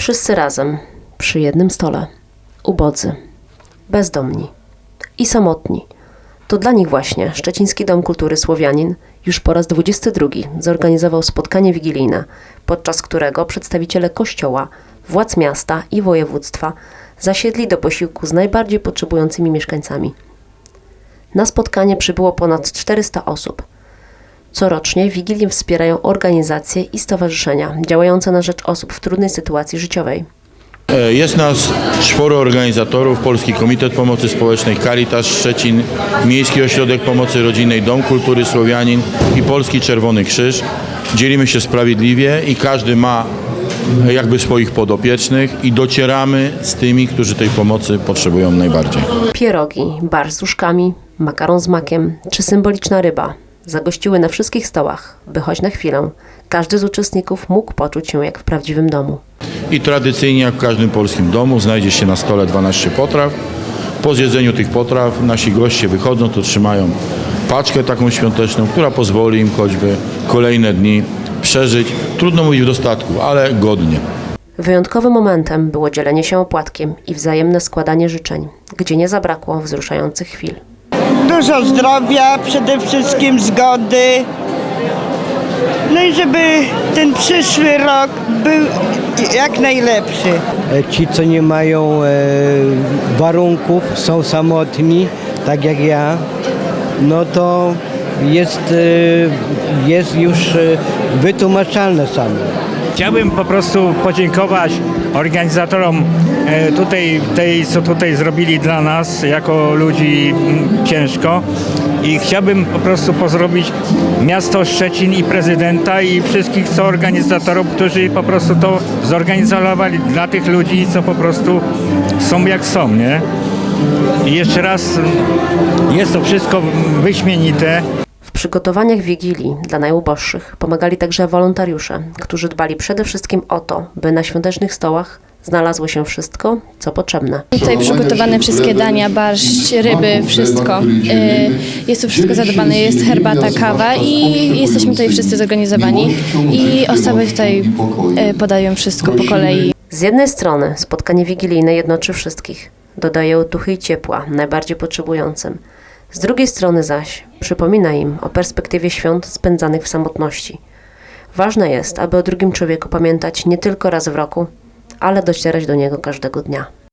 Wszyscy razem, przy jednym stole. Ubodzy, bezdomni i samotni. To dla nich właśnie Szczeciński Dom Kultury Słowianin już po raz 22 zorganizował spotkanie wigilijne, podczas którego przedstawiciele kościoła, władz miasta i województwa zasiedli do posiłku z najbardziej potrzebującymi mieszkańcami. Na spotkanie przybyło ponad 400 osób. Corocznie Wigilię wspierają organizacje i stowarzyszenia działające na rzecz osób w trudnej sytuacji życiowej. E, Jest nas czworo organizatorów, Polski Komitet Pomocy Społecznej, Caritas Szczecin, Miejski Ośrodek Pomocy Rodzinnej, Dom Kultury Słowianin i Polski Czerwony Krzyż. Dzielimy się sprawiedliwie i każdy ma jakby swoich podopiecznych i docieramy z tymi, którzy tej pomocy potrzebują najbardziej. Pierogi, bar z uszkami, makaron z makiem czy symboliczna ryba zagościły na wszystkich stołach, by choć na chwilę każdy z uczestników mógł poczuć się jak w prawdziwym domu. I tradycyjnie, jak w każdym polskim domu, znajdzie się na stole 12 potraw. Po zjedzeniu tych potraw nasi goście wychodzą, to trzymają paczkę taką świąteczną, która pozwoli im choćby kolejne dni przeżyć. Trudno mówić w dostatku, ale godnie. Wyjątkowym momentem było dzielenie się opłatkiem i wzajemne składanie życzeń, gdzie nie zabrakło wzruszających chwil. Dużo zdrowia, przede wszystkim zgody. No i żeby ten przyszły rok był jak najlepszy. E, Ci, co nie mają e, warunków, są samotni, tak jak ja, no to jest, e, jest już e, wytłumaczalne same. Chciałbym po prostu podziękować organizatorom e, tutaj, tej, co tutaj zrobili dla nas, jako ludzi mm, ciężko. I chciałbym po prostu pozdrowić miasto Szczecin i prezydenta i wszystkich co organizatorów, którzy po prostu to zorganizowali dla tych ludzi, co po prostu są jak są, nie? I jeszcze raz jest to wszystko wyśmienite. Przygotowaniach Wigilii dla najuboższych pomagali także wolontariusze, którzy dbali przede wszystkim o to, by na świątecznych stołach znalazło się wszystko, co potrzebne. Tutaj przygotowane wszystkie dania, barszcz, ryby, wszystko. Y, Jest tu wszystko zadbane, jest herbata, kawa i jesteśmy tutaj wszyscy zorganizowani i osoby tutaj y, podają wszystko po kolei. Z jednej strony spotkanie wigilijne jednoczy wszystkich, dodaje otuchy i ciepła najbardziej potrzebującym. Z drugiej strony zaś przypomina im o perspektywie świąt spędzanych w samotności. Ważne jest, aby o drugim człowieku pamiętać nie tylko raz w roku, ale docierać do niego każdego dnia.